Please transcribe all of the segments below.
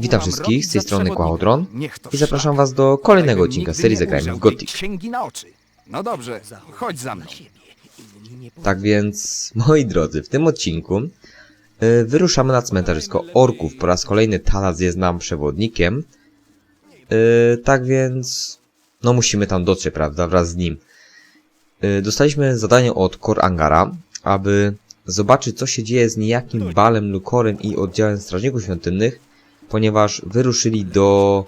Witam wszystkich, z tej strony to i zapraszam was do kolejnego odcinka serii Zagrajmy w Gothic. No dobrze, chodź za mną. Tak więc, moi drodzy, w tym odcinku y, wyruszamy na cmentarzysko orków. Po raz kolejny Talas jest nam przewodnikiem. Y, tak więc, no musimy tam dotrzeć, prawda, wraz z nim. Y, dostaliśmy zadanie od Kor Angara, aby zobaczyć, co się dzieje z niejakim Balem Lukorem i oddziałem strażników świątynnych, ponieważ wyruszyli do,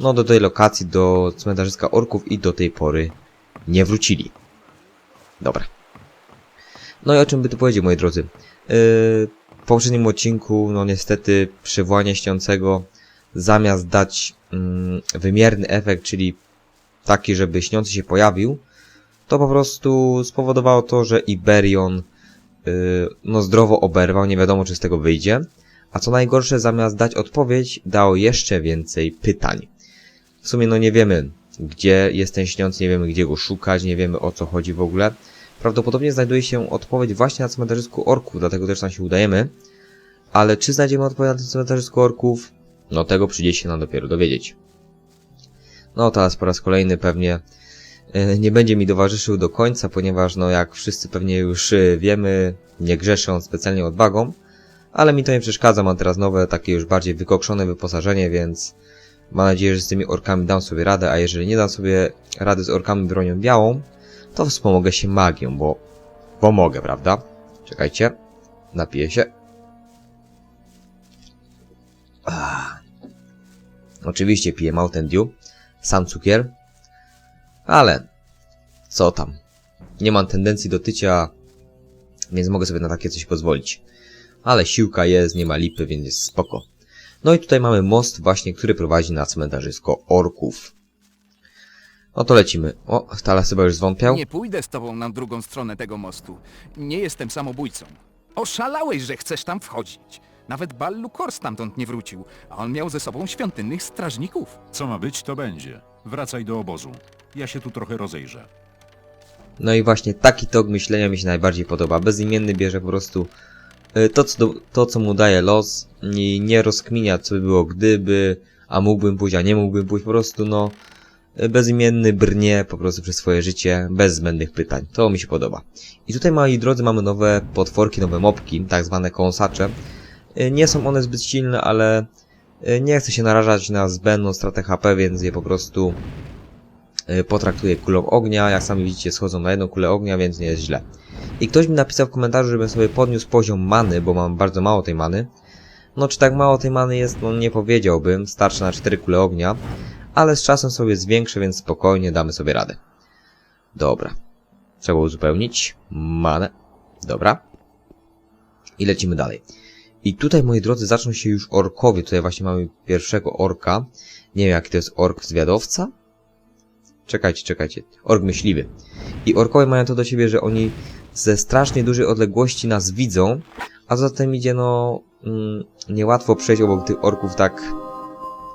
no do tej lokacji, do cmentarzyska orków i do tej pory nie wrócili. Dobra. No i o czym by tu powiedzieć, moi drodzy? Yy, w poprzednim odcinku, no niestety, przywołanie śniącego zamiast dać mm, wymierny efekt, czyli taki, żeby śniący się pojawił, to po prostu spowodowało to, że Iberion no zdrowo oberwał, nie wiadomo czy z tego wyjdzie. A co najgorsze, zamiast dać odpowiedź, dał jeszcze więcej pytań. W sumie no nie wiemy, gdzie jest ten śniący, nie wiemy gdzie go szukać, nie wiemy o co chodzi w ogóle. Prawdopodobnie znajduje się odpowiedź właśnie na cmentarzysku orków, dlatego też tam się udajemy. Ale czy znajdziemy odpowiedź na tym cmentarzysku orków? No tego przyjdzie się nam dopiero dowiedzieć. No teraz po raz kolejny pewnie nie będzie mi towarzyszył do końca, ponieważ no jak wszyscy pewnie już e, wiemy, nie grzeszę on specjalnie odwagą. Ale mi to nie przeszkadza, mam teraz nowe, takie już bardziej wykokszone wyposażenie, więc mam nadzieję, że z tymi orkami dam sobie radę, a jeżeli nie dam sobie rady z orkami bronią białą, to wspomogę się magią, bo pomogę, prawda? Czekajcie, napiję się. Ah. Oczywiście piję Mountain Dew, sam cukier, ale co tam? Nie mam tendencji do tycia, więc mogę sobie na takie coś pozwolić. Ale siłka jest, nie ma lipy, więc jest spoko. No i tutaj mamy most właśnie, który prowadzi na cmentarzysko orków. No to lecimy. O, Talas chyba już zwątpiał. Nie pójdę z tobą na drugą stronę tego mostu. Nie jestem samobójcą. Oszalałeś, że chcesz tam wchodzić. Nawet Bal Lukor stamtąd nie wrócił, a on miał ze sobą świątynnych strażników. Co ma być, to będzie. Wracaj do obozu. Ja się tu trochę rozejrzę. No i właśnie taki tok myślenia mi się najbardziej podoba. Bezimienny bierze po prostu y, to, co, do, to, co mu daje los i nie rozkminia, co by było gdyby, a mógłbym pójść, a nie mógłbym pójść. Po prostu, no, y, bezimienny brnie po prostu przez swoje życie, bez zbędnych pytań. To mi się podoba. I tutaj, moi drodzy, mamy nowe potworki, nowe mopki, tak zwane kąsacze. Y, Nie są one zbyt silne, ale nie chcę się narażać na zbędną stratę HP, więc je po prostu y, potraktuję kulą ognia. Jak sami widzicie, schodzą na jedną kulę ognia, więc nie jest źle. I ktoś mi napisał w komentarzu, żebym sobie podniósł poziom many, bo mam bardzo mało tej many. No, czy tak mało tej many jest, no nie powiedziałbym. Starczy na 4 kule ognia, ale z czasem sobie zwiększę, więc spokojnie damy sobie radę. Dobra. Trzeba uzupełnić manę. Dobra. I lecimy dalej. I tutaj, moi drodzy, zaczną się już orkowie. Tutaj właśnie mamy pierwszego orka. Nie wiem, jaki to jest ork zwiadowca? Czekajcie, czekajcie. Ork myśliwy. I orkowie mają to do siebie, że oni ze strasznie dużej odległości nas widzą, a zatem idzie, no, mm, niełatwo przejść obok tych orków tak,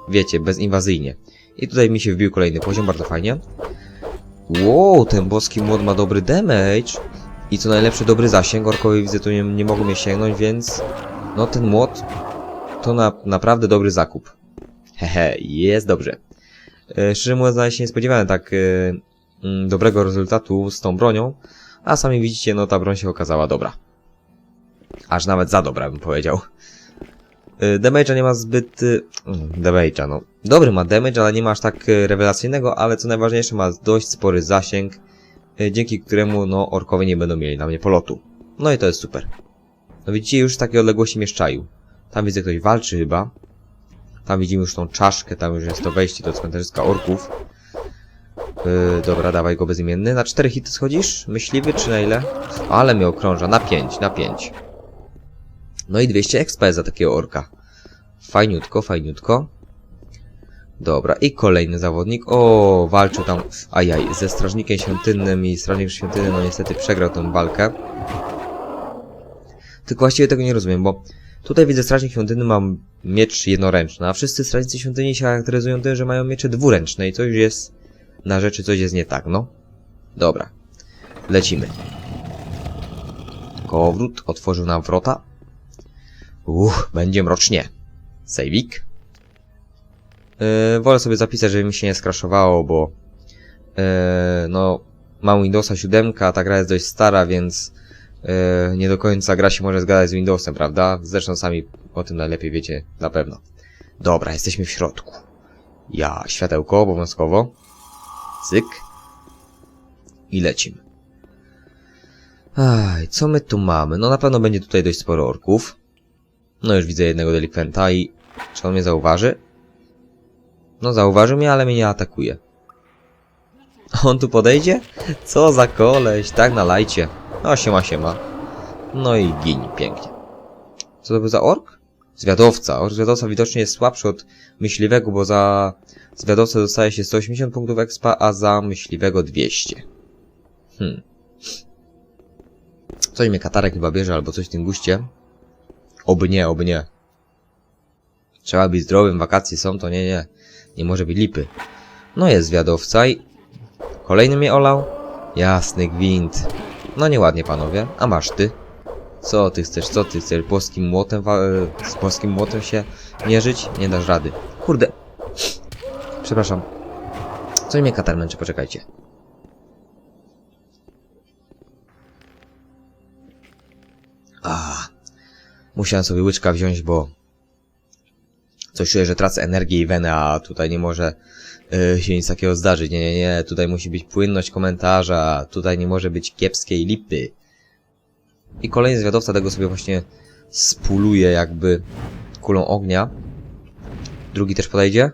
wiecie, bezinwazyjnie. I tutaj mi się wbił kolejny poziom, bardzo fajnie. Wow, ten boski młot ma dobry damage. I co najlepsze, dobry zasięg. Orkowie widzę, tu nie, nie mogą mnie sięgnąć, więc... No, ten młot to na, naprawdę dobry zakup. Hehe, jest dobrze. E, szczerze mówiąc, się nie spodziewałem tak e, mm, dobrego rezultatu z tą bronią, a sami widzicie, no ta broń się okazała dobra. Aż nawet za dobra, bym powiedział. E, Damage'a nie ma zbyt... y, mm, Damage'a, no. Dobry ma damage, ale nie ma aż tak e, rewelacyjnego, ale co najważniejsze ma dość spory zasięg, e, dzięki któremu, no, orkowie nie będą mieli na mnie polotu. No i to jest super. No widzicie, już z takiej odległości mnie szczaił. Tam widzę, ktoś walczy chyba. Tam widzimy już tą czaszkę, tam już jest to wejście do cmentarzyska orków. Yy, dobra, dawaj go bezimienny. Na 4 hity schodzisz? Myśliwy czy na ile? Ale mnie okrąża. Na 5, na 5. No i 200 XP za takiego orka. Fajniutko, fajniutko. Dobra, i kolejny zawodnik. O, walczył tam, ajaj, ze strażnikiem świątynnym i strażnik świątynny, no niestety przegrał tą walkę. Tylko właściwie tego nie rozumiem, bo tutaj widzę strażnik świątynny ma miecz jednoręczny, a wszyscy strażnicy świątyni się charakteryzują tym, że mają miecze dwuręczne i coś jest na rzeczy, coś jest nie tak, no. Dobra. Lecimy. Kołowrót otworzył nam wrota. Uff, będzie mrocznie. Sejwik. Yy, wolę sobie zapisać, żeby mi się nie skraszowało, bo yy, no mam Windowsa 7, a ta gra jest dość stara, więc nie do końca gra się może zgadać z Windowsem, prawda? Zresztą sami o tym najlepiej wiecie na pewno. Dobra, jesteśmy w środku. Ja, światełko obowiązkowo. Cyk. I lecimy. Aj, co my tu mamy? No na pewno będzie tutaj dość sporo orków. No już widzę jednego delikwenta i... Czy on mnie zauważy? No zauważył mnie, ale mnie nie atakuje. On tu podejdzie? Co za koleś, tak na lajcie. No siema, siema. No i gin, pięknie. Co to był za ork? Zwiadowca. Ork zwiadowca widocznie jest słabszy od myśliwego, bo za zwiadowcę dostaje się 180 punktów expa, a za myśliwego 200. Hmm. Coś mnie katarek chyba bierze, albo coś w tym guście. Oby nie, oby nie. Trzeba być zdrowym, wakacje są, to nie, nie. Nie może być lipy. No jest zwiadowca i... Kolejny mnie olał? Jasny gwint. No nieładnie, panowie. A masz ty? Co ty chcesz, co ty chcesz? Boskim młotem e, z boskim młotem się mierzyć? Nie dasz rady. Kurde. Przepraszam. Coś mnie katar męczy, poczekajcie. A, musiałem sobie łyczka wziąć, bo coś czuję, że tracę energię i wenę, a tutaj nie może y, się nic takiego zdarzyć. Nie, nie, nie, tutaj musi być płynność komentarza, tutaj nie może być kiepskiej lipy. I kolejny zwiadowca tego sobie właśnie spuluje jakby kulą ognia. Drugi też podejdzie.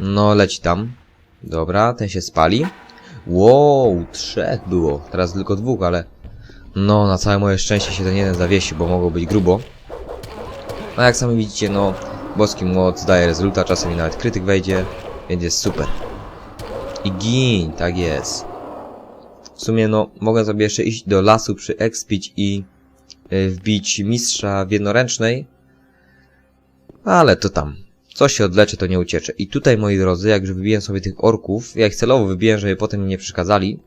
No, leci tam. Dobra, ten się spali. Wow, trzech było. Teraz tylko dwóch, ale... No, na całe moje szczęście się ten jeden zawiesi, bo mogło być grubo. No jak sami widzicie, no... Boski młot daje rezultat, czasem nawet krytyk wejdzie, więc jest super. I gin, tak jest. W sumie, no, mogę sobie jeszcze iść do lasu, przyekspić i y, wbić mistrza w jednoręcznej. Ale to tam. Co się odleczy, to nie uciecze. I tutaj, moi drodzy, jak już wybiłem sobie tych orków, ja ich celowo wybiłem, żeby potem mi nie przeszkadzali.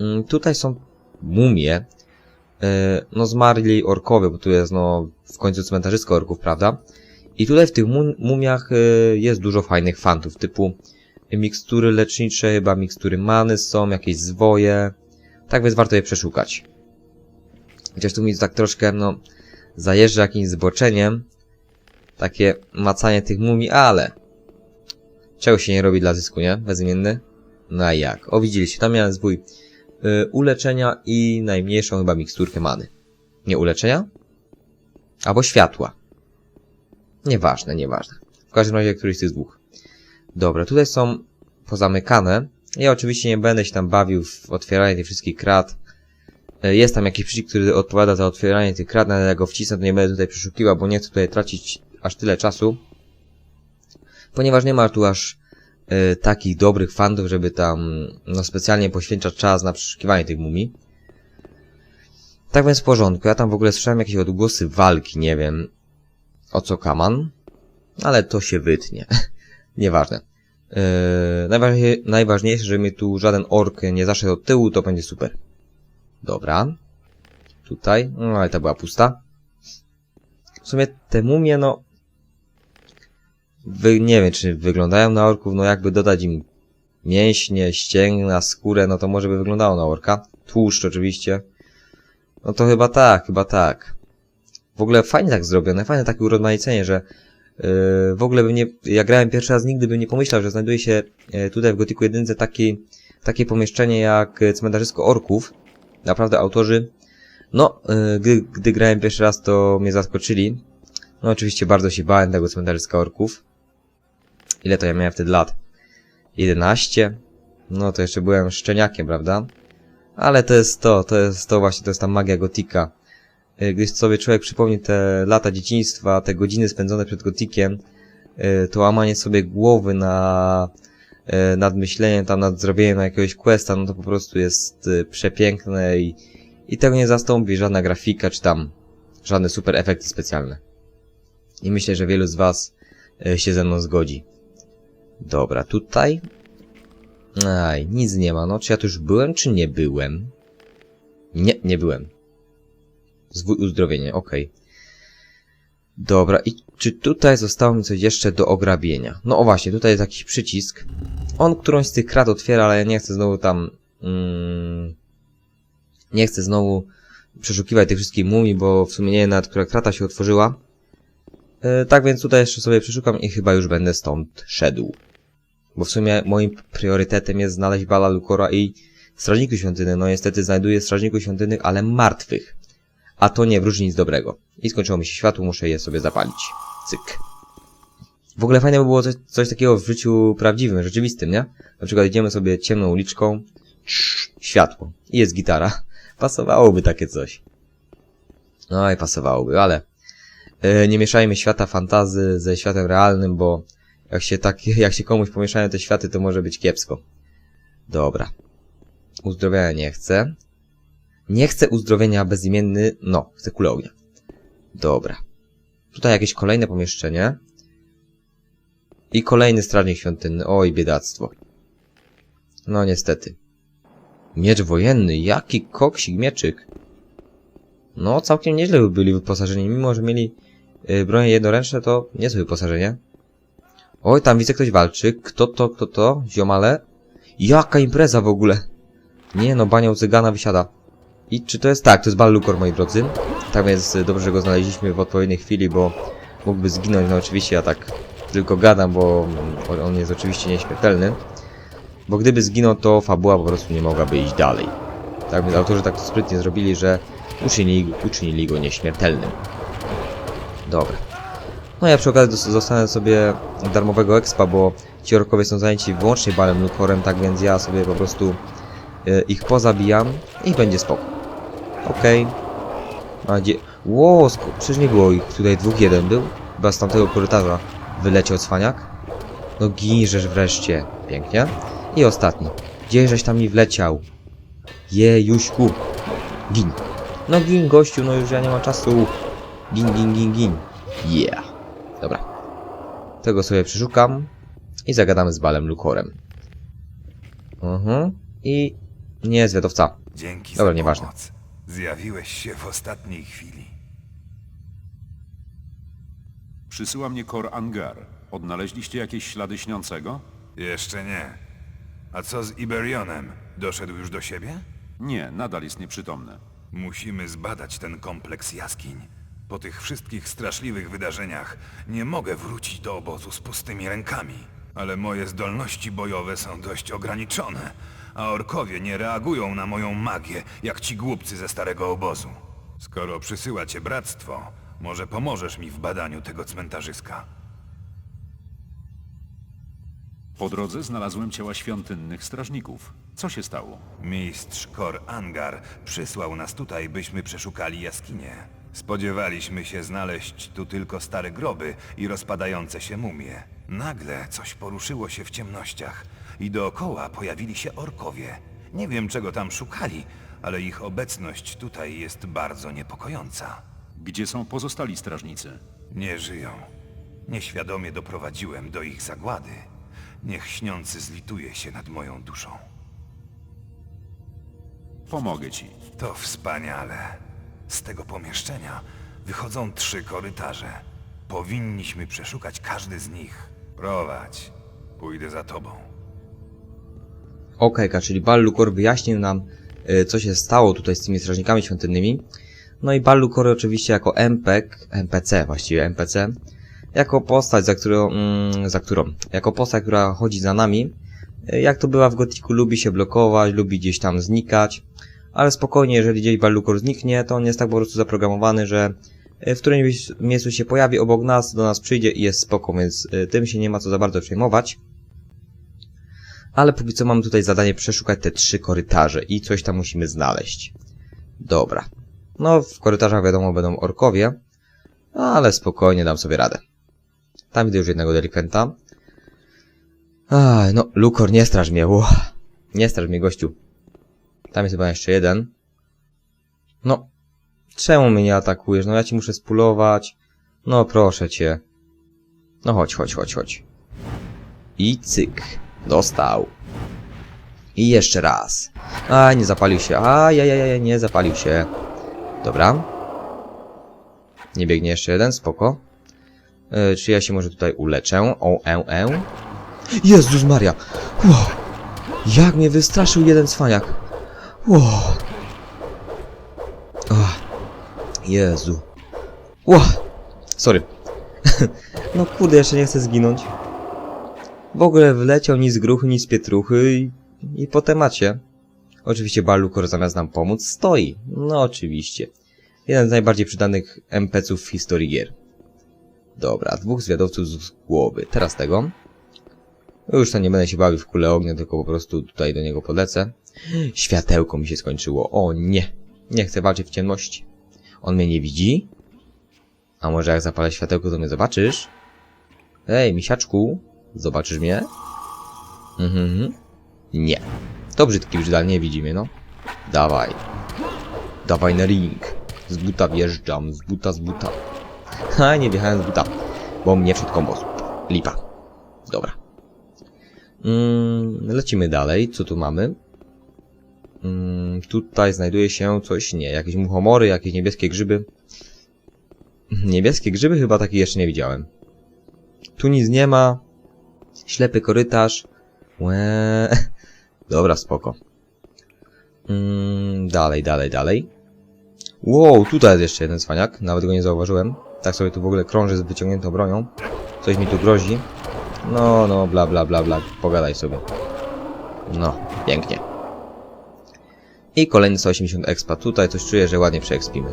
Mm, tutaj są mumie. E, no zmarli orkowie, bo tu jest no w końcu cmentarzysko orków, prawda? I tutaj w tych mum mumiach e, jest dużo fajnych fantów, typu mikstury lecznicze, chyba mikstury many są, jakieś zwoje. Tak więc warto je przeszukać. Chociaż tu mi tak troszkę, no, zajeżdża jakimś zboczeniem. Takie macanie tych mumii, ale... Czego się nie robi dla zysku, nie? Bezimienny? No a jak? O, widzieliście, tam miałem zwój y, uleczenia i najmniejszą chyba miksturkę many. Nie uleczenia? Albo światła. Nieważne, nieważne. W każdym razie któryś z tych dwóch. Dobra, tutaj są pozamykane. Ja oczywiście nie będę się tam bawił w otwieranie tych wszystkich krat. Y, Jest tam jakiś przycisk, który odpowiada za otwieranie tych krat, ale jak go wcisnę, to nie będę tutaj przeszukiwał, bo nie chcę tutaj tracić aż tyle czasu. Ponieważ nie ma tu aż y, takich dobrych fandów, żeby tam no, specjalnie poświęcać czas na przeszukiwanie tych mumii. Tak więc w porządku. Ja tam w ogóle słyszałem jakieś odgłosy walki, nie wiem o co kaman, ale to się wytnie. Nieważne. Yy, najważniejsze, najważniejsze, że mi tu żaden ork nie zaszedł od tyłu, to będzie super. Dobra. Tutaj. No, ale ta była pusta. W sumie te mumie, no... Wy, nie wiem, czy wyglądają na orków, no jakby dodać im mięśnie, ścięgna, skórę, no to może by wyglądało na orka. Tłuszcz oczywiście. No to chyba tak, chyba tak. W ogóle fajnie tak zrobione, fajne takie urozmaicenie, że yy, w ogóle bym nie, ja grałem pierwszy raz, nigdy bym nie pomyślał, że znajduje się yy, tutaj w Gotiku 1 taki, takie pomieszczenie jak cmentarzysko orków. Naprawdę autorzy, no, yy, gdy, gdy grałem pierwszy raz, to mnie zaskoczyli. No oczywiście bardzo się bałem tego cmentarzyska orków. Ile to ja miałem wtedy lat? 11? No to jeszcze byłem szczeniakiem, prawda? Ale to jest to, to jest to właśnie, to jest ta magia gotika. Y, Gdyś sobie człowiek przypomni te lata dzieciństwa, te godziny spędzone przed gotikiem, y, to łamanie sobie głowy na, y, nad myśleniem tam, nad zrobieniem jakiegoś questa, no to po prostu jest przepiękne i, i tego nie zastąpi żadna grafika, czy tam żadne super efekty specjalne. I myślę, że wielu z was się ze mną zgodzi. Dobra, tutaj Aj, nic nie ma. No, czy ja tu już byłem, czy nie byłem? Nie, nie byłem. Zwój uzdrowienie, okej. Dobra, i czy tutaj zostało mi coś jeszcze do ograbienia? No o właśnie, tutaj jest jakiś przycisk. On którąś z tych krat otwiera, ale ja nie chcę znowu tam... Mm, nie chcę znowu przeszukiwać tych wszystkich mumii, bo w sumie nie nawet, która krata się otworzyła. E, tak więc tutaj jeszcze sobie przeszukam i chyba już będę stąd szedł. Bo w sumie moim priorytetem jest znaleźć Bala Lukora i Strażników Świątyny. No niestety znajduję Strażników Świątynnych, ale martwych. A to nie wróży nic dobrego. I skończyło mi się światło, muszę je sobie zapalić. Cyk. W ogóle fajne by było coś, coś takiego w życiu prawdziwym, rzeczywistym, nie? Na przykład idziemy sobie ciemną uliczką, trz, światło i jest gitara. Pasowałoby takie coś. No i pasowałoby, ale e, nie mieszajmy świata fantazy ze światem realnym, bo jak się tak, jak się komuś pomieszają te światy, to może być kiepsko. Dobra. Uzdrowienia nie chcę. Nie chcę uzdrowienia bezimienny, no, chcę kulę ognia. Dobra. Tutaj jakieś kolejne pomieszczenie. I kolejny strażnik świątynny. Oj, biedactwo. No niestety. Miecz wojenny. Jaki koksik mieczyk. No, całkiem nieźle by byli wyposażeni. Mimo, że mieli yy, bronie jednoręczne, to niezłe wyposażenie. Oj, tam widzę ktoś walczy. Kto to, kto to? Ziomale? Jaka impreza w ogóle? Nie no, bania u cygana wysiada. I czy to jest tak? To jest Ballukor, moi drodzy. Tak więc y, dobrze, że go znaleźliśmy w odpowiedniej chwili, bo mógłby zginąć. No oczywiście ja tak tylko gadam, bo mm, on jest oczywiście nieśmiertelny. Bo gdyby zginął, to fabuła po prostu nie mogłaby iść dalej. Tak więc autorzy tak to sprytnie zrobili, że uczynili, uczynili go nieśmiertelnym. Dobra. No ja przy okazji dostanę sobie darmowego expa, bo ci orkowie są zajęci wyłącznie balem lukorem, tak więc ja sobie po prostu e, ich pozabijam i będzie spoko. Okej. A gdzie... Ło, przecież nie było ich tutaj dwóch, jeden był. Chyba z tamtego korytarza wyleciał cwaniak. No ginżesz wreszcie. Pięknie. I ostatni. Gdzieżeś tam mi wleciał? Jejuśku. Gin. No gin, gościu, no już ja nie mam czasu. Gin, gin, gin, gin. Yeah. Dobra. Tego sobie przeszukam i zagadamy z Balem Lukorem. Mhm. I nie zwiadowca. Dzięki Dobra, nieważne. pomoc. Zjawiłeś się w ostatniej chwili. Przysyła mnie Kor Angar. Odnaleźliście jakieś ślady śniącego? Jeszcze nie. A co z Iberionem? Doszedł już do siebie? Nie, nadal jest nieprzytomny. Musimy zbadać ten kompleks jaskiń. Po tych wszystkich straszliwych wydarzeniach nie mogę wrócić do obozu z pustymi rękami. Ale moje zdolności bojowe są dość ograniczone, a orkowie nie reagują na moją magię, jak ci głupcy ze starego obozu. Skoro przysyła cię bractwo, może pomożesz mi w badaniu tego cmentarzyska. Po drodze znalazłem ciała świątynnych strażników. Co się stało? Mistrz Kor Angar przysłał nas tutaj, byśmy przeszukali jaskinie. Spodziewaliśmy się znaleźć tu tylko stare groby i rozpadające się mumie. Nagle coś poruszyło się w ciemnościach i dookoła pojawili się orkowie. Nie wiem czego tam szukali, ale ich obecność tutaj jest bardzo niepokojąca. Gdzie są pozostali strażnicy? Nie żyją. Nieświadomie doprowadziłem do ich zagłady. Niech śniący zlituje się nad moją duszą. Pomogę ci. To wspaniale. Z tego pomieszczenia wychodzą trzy korytarze. Powinniśmy przeszukać każdy z nich. Prowadź. Pójdę za tobą. Okejka, czyli Ballukor wyjaśnił nam, y, co się stało tutaj z tymi strażnikami świątynnymi. No i Ballukor oczywiście jako MPEK, NPC właściwie, NPC, jako postać, za którą, mm, za którą, jako postać, która chodzi za nami, y, jak to bywa w Gotiku, lubi się blokować, lubi gdzieś tam znikać, ale spokojnie, jeżeli gdzieś Ballukor zniknie, to on jest tak po prostu zaprogramowany, że w którymś miejscu się pojawi obok nas, do nas przyjdzie i jest spoko, więc y, tym się nie ma co za bardzo przejmować. Ale póki co mam tutaj zadanie przeszukać te trzy korytarze i coś tam musimy znaleźć. Dobra. No, w korytarzach wiadomo będą orkowie, ale spokojnie dam sobie radę. Tam widzę już jednego delikwenta. Aj, no, Lukor, nie straż mnie, ło. Nie straż mnie, gościu. Tam jest chyba jeszcze jeden. No, czemu mnie nie atakujesz? No ja ci muszę spulować. No proszę cię. No chodź, chodź, chodź, chodź. I cyk. Dostał. I jeszcze raz. A, nie zapalił się. A, ja, ja, ja, nie zapalił się. Dobra. Nie biegnie jeszcze jeden, spoko. E, czy ja się może tutaj uleczę? O, e, e. Jezus Maria! Wow. Jak mnie wystraszył jeden cwaniak! Wow. Jezu. Wow. Sorry. no kurde, jeszcze nie chcę zginąć. W ogóle wleciał ni z gruchy, ni z pietruchy i, i po temacie. Oczywiście Balukor zamiast nam pomóc stoi. No oczywiście. Jeden z najbardziej przydanych NPC-ów w historii gier. Dobra, dwóch zwiadowców z głowy. Teraz tego. Już to nie będę się bawił w kulę ognia, tylko po prostu tutaj do niego podlecę. Światełko mi się skończyło. O nie. Nie chcę walczyć w ciemności. On mnie nie widzi? A może jak zapalę światełko, to mnie zobaczysz? Ej, misiaczku. Zobaczysz mnie? Mhm. Nie. To brzydki brzydal, nie widzi mnie, no. Dawaj. Dawaj na ring. Z buta wjeżdżam, z buta, z buta. Ha, nie wjechałem z buta. Bo mnie przed kombos. Lipa. Dobra. Mm, lecimy dalej. Co tu mamy? Mm, tutaj znajduje się coś, nie, jakieś muchomory, jakieś niebieskie grzyby. Niebieskie grzyby chyba takich jeszcze nie widziałem. Tu nic nie ma. Ślepy korytarz. Łe. Dobra, spoko. Mm, dalej, dalej, dalej. Wow, tutaj jest jeszcze jeden cwaniak. Nawet go nie zauważyłem. Tak sobie tu w ogóle krąży z wyciągniętą bronią. Coś mi tu grozi. No, no, bla, bla, bla, bla. Pogadaj sobie. No, pięknie. I kolejny 180 expa. Tutaj coś czuję, że ładnie przeekspimy.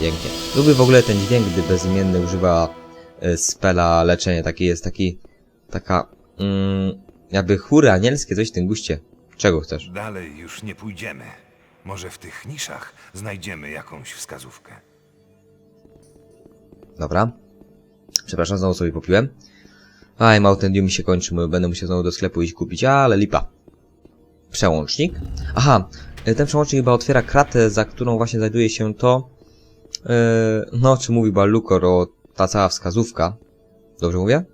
Pięknie. Lubię w ogóle ten dźwięk, gdy bezimienny używa e, spela leczenie. Taki jest taki... Taka... Mm, jakby chóry anielskie, coś w tym guście. Czego chcesz? Dalej już nie pójdziemy. Może w tych niszach znajdziemy jakąś wskazówkę. Dobra. Przepraszam, znowu sobie popiłem. Aj, Mountain Dew mi się kończy, bo będę musiał znowu do sklepu iść kupić, ale lipa. Przełącznik. Aha, y, ten przełącznik chyba otwiera kratę, za którą właśnie znajduje się to... Yy, no, o czym mówi Balukor, o ta cała wskazówka. Dobrze mówię?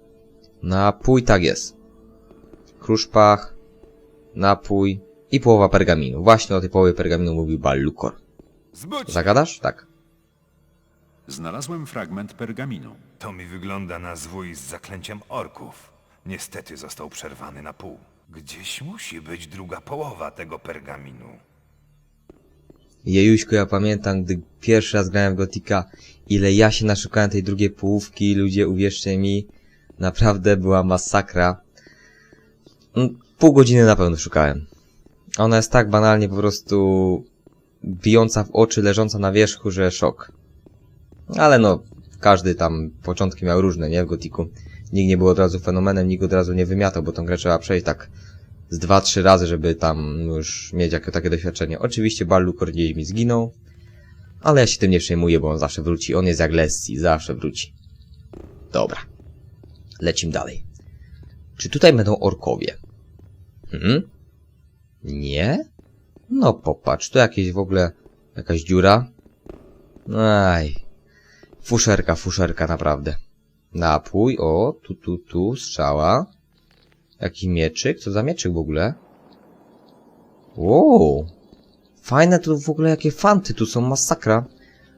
Napój, tak jest. Kruszpach, napój i połowa pergaminu. Właśnie o tej połowie pergaminu mówił Balukor. Zbudź! Zagadasz? Tak. Znalazłem fragment pergaminu. To mi wygląda na zwój z zaklęciem orków. Niestety został przerwany na pół. Gdzieś musi być druga połowa tego pergaminu. Jejuśku, ja pamiętam, gdy pierwszy raz grałem w Gotika, ile ja się naszukałem tej drugiej połówki, ludzie, uwierzcie mi, naprawdę była masakra. Mm, Pół godziny na pewno szukałem. Ona jest tak banalnie po prostu bijąca w oczy, leżąca na wierzchu, że szok. Ale no, każdy tam początki miał różne, nie? W Gotiku. Nikt nie był od razu fenomenem, nikt od razu nie wymiatał, bo tą grę trzeba przejść tak z dwa, trzy razy, żeby tam już mieć jakie, takie doświadczenie. Oczywiście Balukor gdzieś mi zginął, ale ja się tym nie przejmuję, bo on zawsze wróci. On jest jak Lessie, zawsze wróci. Dobra. Lecimy dalej. Czy tutaj będą orkowie? Hmm? Nie? No popatrz, tu jakieś w ogóle jakaś dziura. Aj. Fuszerka, fuszerka naprawdę. Napój, o, tu, tu, tu, strzała. Jaki mieczyk? Co za mieczyk w ogóle? Wow. Fajne tu w ogóle jakie fanty tu są, masakra.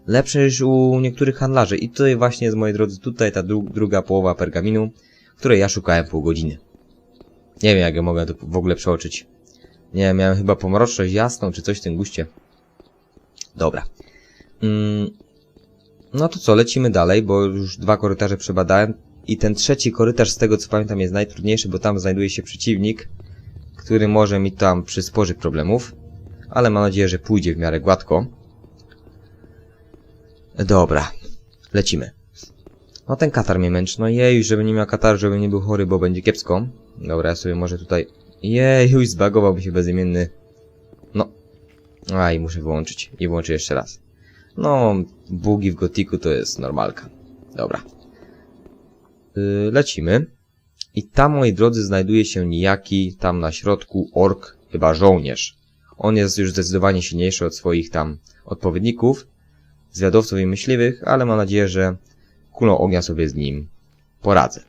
Lepsze niż u niektórych handlarzy. I tutaj właśnie jest, moi drodzy, tutaj ta dru druga połowa pergaminu, której ja szukałem pół godziny. Nie wiem, jak ja mogę to w ogóle przeoczyć. Nie miałem chyba pomroczność jasną, czy coś w tym guście. Dobra. Mm. No to co, lecimy dalej, bo już dwa korytarze przebadałem. I ten trzeci korytarz, z tego co pamiętam, jest najtrudniejszy, bo tam znajduje się przeciwnik, który może mi tam przysporzyć problemów. Ale mam nadzieję, że pójdzie w miarę gładko. Dobra, lecimy. No ten katar mnie męczy, no jej, żeby nie miał kataru, żeby nie był chory, bo będzie kiepsko. Dobra, ja sobie może tutaj... Jej, już zbagował mi się bezimienny. No. Aj, muszę wyłączyć. I włączę jeszcze raz. No, bugi w gotiku to jest normalka. Dobra. Yy, lecimy. I tam, moi drodzy, znajduje się niejaki, tam na środku, ork, chyba żołnierz. On jest już zdecydowanie silniejszy od swoich tam odpowiedników, zwiadowców i myśliwych, ale mam nadzieję, że kulą ognia sobie z nim poradzę.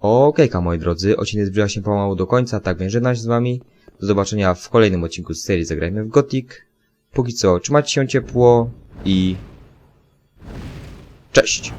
Okejka, moi drodzy, odcinek zbliża się pomału do końca, tak więc żegnam się z wami. Do zobaczenia w kolejnym odcinku z serii Zagrajmy w Gothic. Póki co, trzymajcie się ciepło i cześć!